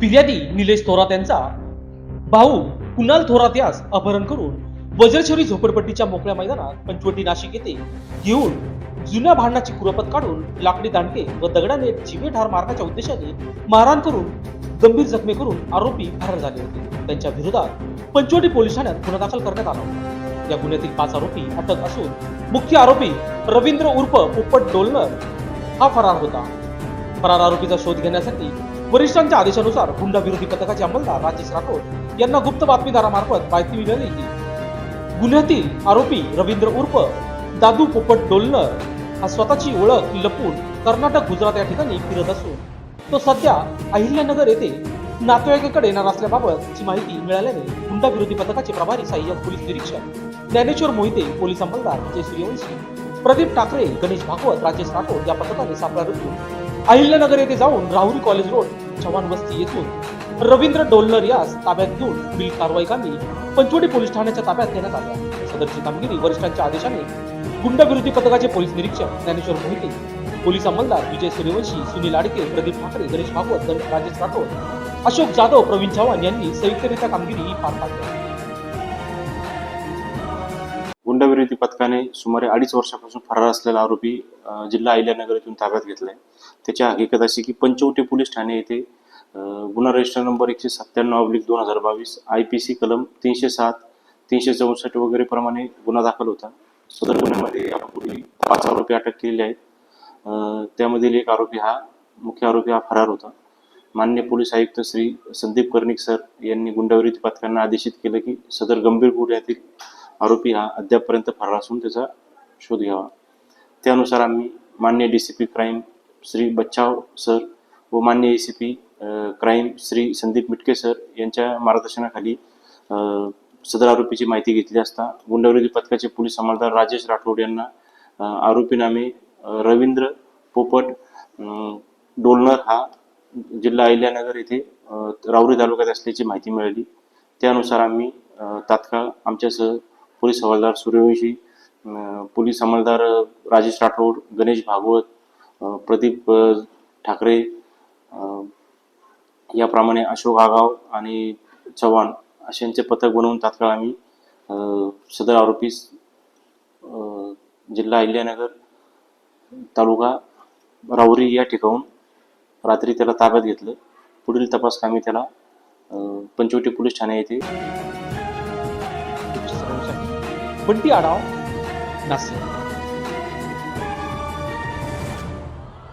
फिर्यादी निलेश थोरात यांचा. भाऊ कुणाल थोरात यास अपहरण करून वज्रचोरी झोपडपट्टीच्या मोकळ्या मैदानात पंचवटी नाशिक येथे घेऊन जुन्या भांडणाची कुरपत काढून लाकडी दांडके व दगडाने जिवे ठार मारण्याच्या उद्देशाने मारहाण करून गंभीर जखमी करून आरोपी फरार झाले होते. त्यांच्या विरोधात पंचवटी पोलीस ठाण्यात गुन्हा दाखल करण्यात आला होता. या गुन्ह्यातील पाच आरोपी अटक असून मुख्य आरोपी रवींद्र उर्फ पोपट डोलनर हा फरार होता. फरार आरोपीचा शोध घेण्यासाठी वरिष्ठांच्या आदेशानुसार गुंडाविरोधी पथकाचे अंमलदार राजेश राठोड यांना गुप्त बातमीदारामार्फत माहिती मिळाली की गुन्ह्यातील आरोपी रवींद्र उर्फ दादू पोपट डोलनर हा स्वतःची ओळख लपून कर्नाटक गुजरात या ठिकाणी फिरत असून तो सध्या अहिल्यानगर येथे नातेवाईकाकडे येणार असल्याबाबतची माहिती मिळाल्याने हुंडा विरोधी पथकाचे प्रभारी सहाय्यक पोलीस निरीक्षक ज्ञानेश्वर मोहिते पोलीस अंमलदार विजय सूर्यवंशी प्रदीप ठाकरे गणेश भागवत राजेश राठोड या पथकाने सापळा रचून अहिल्यानगर येथे जाऊन राहुरी कॉलेज रोड चव्हाण वस्ती येथून रवींद्र डोलनर यास ताब्यात घेऊन बिल कारवाई कामी पंचवटी पोलीस ठाण्याच्या ताब्यात देण्यात आल्या सदरची कामगिरी वरिष्ठांच्या आदेशाने गुंडविरोधी पथकाचे पोलीस निरीक्षक ज्ञानेश्वर मोहिते पोलीस अंमलदार विजय सूर्यवंशी सुनील आडके प्रदीप ठाकरे गणेश भागवत राजेश राठोड अशोक जाधव प्रवीण चव्हाण यांनी संयुक्तरित्या कामगिरी ही पार पाडली गुंडविरोधी पथकाने सुमारे अडीच वर्षापासून फरार असलेला आरोपी जिल्हा अहिल्यानगर येथून ताब्यात घेतलाय. त्याची हकीकत अशी की पंचवटी पोलीस ठाणे येथे गुन्हा रजिस्टर नंबर एकशे सत्त्याण्णव अब्लिक दोन हजार बावीस आय पी सी कलम तीनशे सात तीनशे चौसष्ट वगैरे प्रमाणे गुन्हा दाखल होता. सदर गुन्ह्यामध्ये यापूर्वी पाच आरोपी अटक केलेले आहेत. त्यामधील एक आरोपी हा मुख्य आरोपी हा फरार होता. मान्य पोलीस आयुक्त श्री संदीप कर्णिक सर यांनी गुंडाविरोधी पथकांना आदेशित केलं की सदर गंभीर गुन्ह्यातील आरोपी हा अद्यापपर्यंत फरार असून त्याचा शोध घ्यावा. त्यानुसार आम्ही मान्य D C P crime Shri Bachchav sir व मान्य A C P crime Shri Sandeep Mitke sir यांच्या मार्गदर्शनाखाली सदर आरोपीची माहिती घेतली असता गुंडविरोधी पथकाचे पोलीस अंमलदार राजेश राठोड यांना आरोपीनामे रवींद्र पोपट डोलनर हा जिल्हा अहिल्यानगर येथे रावरी तालुक्यात असल्याची माहिती मिळाली. त्यानुसार आम्ही तात्काळ आमच्यासह पोलीस हवालदार सूर्यवंशी पोलीस अंमलदार राजेश राठोड गणेश भागवत प्रदीप ठाकरे याप्रमाणे अशोक आगाव आणि चव्हाण अशांचे पथक बनवून तात्काळ आम्ही सदर आरोपीस जिल्हा अहिल्यानगर तालुका राहुरी या ठिकाणून रात्री त्याला ताब्यात घेतलं. पुढील तपास कामी त्याला पंचवटी पोलीस ठाणे येथे बंटी आढाव नाशिक